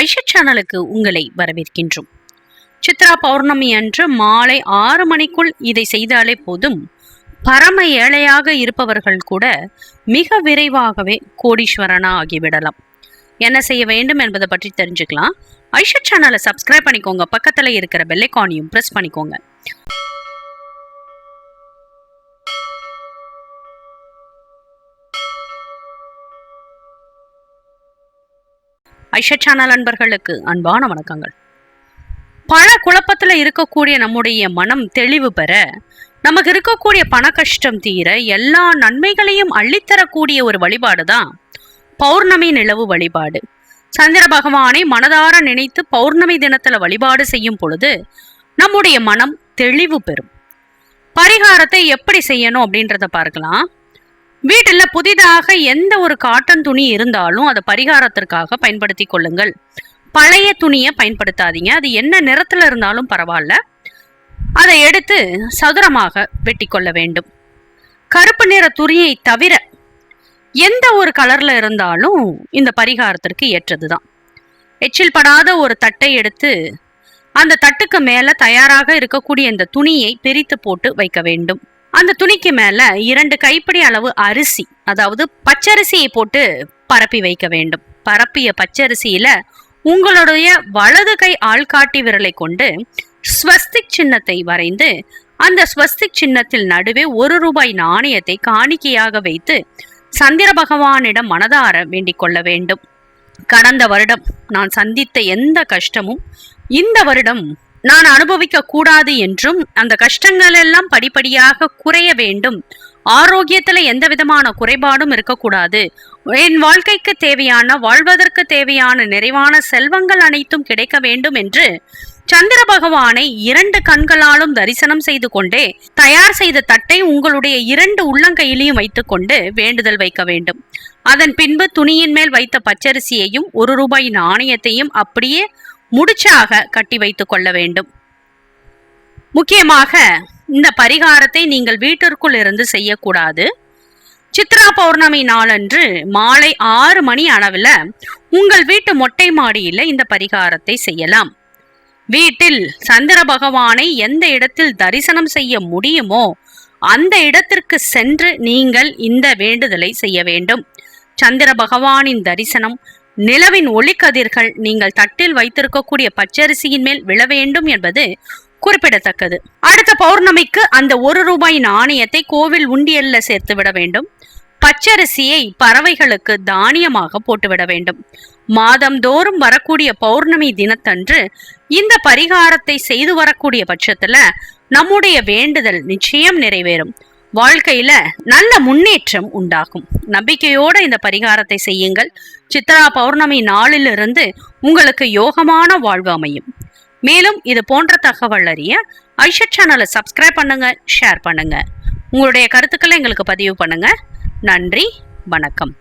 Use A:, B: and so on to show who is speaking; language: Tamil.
A: ஐஷா சேனலுக்கு உங்களை வரவேற்கின்றோம். சித்ரா பௌர்ணமி அன்று மாலை ஆறு மணிக்குள் இதை செய்தாலே போதும். பரம ஏழையாக இருப்பவர்கள் கூட மிக விரைவாகவே கோடீஸ்வரனா ஆகிவிடலாம். என்ன செய்ய வேண்டும் என்பதை பற்றி தெரிஞ்சுக்கலாம். ஐஷா சேனலை சப்ஸ்கிரைப் பண்ணிக்கோங்க. பக்கத்தில் இருக்கிற பெல்லைக்கானையும் ப்ரெஸ் பண்ணிக்கோங்க. ஐஷா சேனல் அன்பர்களுக்கு அன்பான வணக்கங்கள். பல குழப்பத்தில் இருக்கக்கூடிய நம்முடைய மனம் தெளிவு பெற நமக்கு இருக்கக்கூடிய பண கஷ்டம் தீர எல்லா நன்மைகளையும் அள்ளித்தரக்கூடிய ஒரு வழிபாடு தான் பௌர்ணமி நிலவு வழிபாடு. சந்திர பகவானை மனதார நினைத்து பௌர்ணமி தினத்துல வழிபாடு செய்யும் பொழுது நம்முடைய மனம் தெளிவு பெறும். பரிகாரத்தை எப்படி செய்யணும் அப்படின்றத பார்க்கலாம். வீட்டில் புதிதாக எந்த ஒரு காட்டன் துணி இருந்தாலும் அதை பரிகாரத்திற்காக பயன்படுத்தி கொள்ளுங்கள். பழைய துணியை பயன்படுத்தாதீங்க. அது என்ன நிறத்தில் இருந்தாலும் பரவாயில்ல. அதை எடுத்து சதுரமாக வெட்டி கொள்ள வேண்டும். கருப்பு நிற துணியை தவிர எந்த ஒரு கலர்ல இருந்தாலும் இந்த பரிகாரத்திற்கு ஏற்றதுதான். எச்சில் படாத ஒரு தட்டை எடுத்து அந்த தட்டுக்கு மேல தயாராக இருக்கக்கூடிய இந்த துணியை பிரித்து போட்டு வைக்க வேண்டும். அந்த துணிக்கு மேல இரண்டு கைப்பிடி அளவு அரிசி அதாவது பச்சரிசியை போட்டு பரப்பி வைக்க வேண்டும். பரப்பிய பச்சரிசியில உங்களுடைய வலது கை ஆள்காட்டி விரலை கொண்டு ஸ்வஸ்திக் சின்னத்தை வரைந்து அந்த ஸ்வஸ்திக் சின்னத்தில் நடுவே ஒரு ரூபாய் நாணயத்தை காணிக்கையாக வைத்து சந்திர பகவானிடம் மனதார வேண்டிக் கொள்ள வேண்டும். கடந்த வருடம் நான் சந்தித்த எந்த கஷ்டமும் இந்த வருடம் நான் அனுபவிக்க கூடாது என்றும் அந்த கஷ்டங்கள் எல்லாம் படிப்படியாக குறைய வேண்டும். ஆரோக்கியத்துல எந்த விதமான குறைபாடும் இருக்கக்கூடாது. என் வாழ்க்கைக்கு தேவையான வாழ்வதற்கு தேவையான நிறைவான செல்வங்கள் அனைத்தும் கிடைக்க வேண்டும் என்று சந்திர பகவானை இரண்டு கண்களாலும் தரிசனம் செய்து கொண்டே தயார் செய்த தட்டை உங்களுடைய இரண்டு உள்ளங்கையிலையும் வைத்துக்கொண்டு வேண்டுதல் வைக்க வேண்டும். அதன் பின்பு துணியின் மேல் வைத்த பச்சரிசியையும் ஒரு ரூபாய் நாணயத்தையும் அப்படியே முடிச்சாக கட்டி வைத்துக் கொள்ள வேண்டும். முக்கியமாக இந்த பரிகாரத்தை நீங்கள் வீட்டிற்குள் இருந்து செய்யக்கூடாது. சித்ரா பௌர்ணமி நாளன்று மாலை ஆறு மணி அளவில் உங்கள் வீட்டு மொட்டை மாடியில் இந்த பரிகாரத்தை செய்யலாம். வீட்டில் சந்திர பகவானை எந்த இடத்தில் தரிசனம் செய்ய முடியுமோ அந்த இடத்திற்கு சென்று நீங்கள் இந்த வேண்டுதலை செய்ய வேண்டும். சந்திர பகவானின் தரிசனம் நிலவின் ஒளிக்கதிர்கள் நீங்கள் தட்டில் வைத்திருக்கக்கூடிய பச்சரிசியின் மேல் விழ வேண்டும் என்பது குறிப்பிடத்தக்கது. அடுத்த பௌர்ணமிக்கு அந்த ஒரு ரூபாய் நாணயத்தை கோவில் உண்டியல்ல சேர்த்து விட வேண்டும். பச்சரிசியை பறவைகளுக்கு தானியமாக போட்டுவிட வேண்டும். மாதந்தோறும் வரக்கூடிய பௌர்ணமி தினத்தன்று இந்த பரிகாரத்தை செய்து வரக்கூடிய பட்சத்துல நம்முடைய வேண்டுதல் நிச்சயம் நிறைவேறும். வாழ்க்கையில நல்ல முன்னேற்றம் உண்டாகும். நம்பிக்கையோட இந்த பரிகாரத்தை செய்யுங்கள். சித்ரா பௌர்ணமி நாளிலிருந்து உங்களுக்கு யோகமான வாழ்வு அமையும். மேலும் இது போன்ற தகவல் அறிய ஐஷட் சேனலை சப்ஸ்கிரைப் பண்ணுங்க ஷேர் பண்ணுங்க. உங்களுடைய கருத்துக்களை எங்களுக்கு பதிவு பண்ணுங்க. நன்றி வணக்கம்.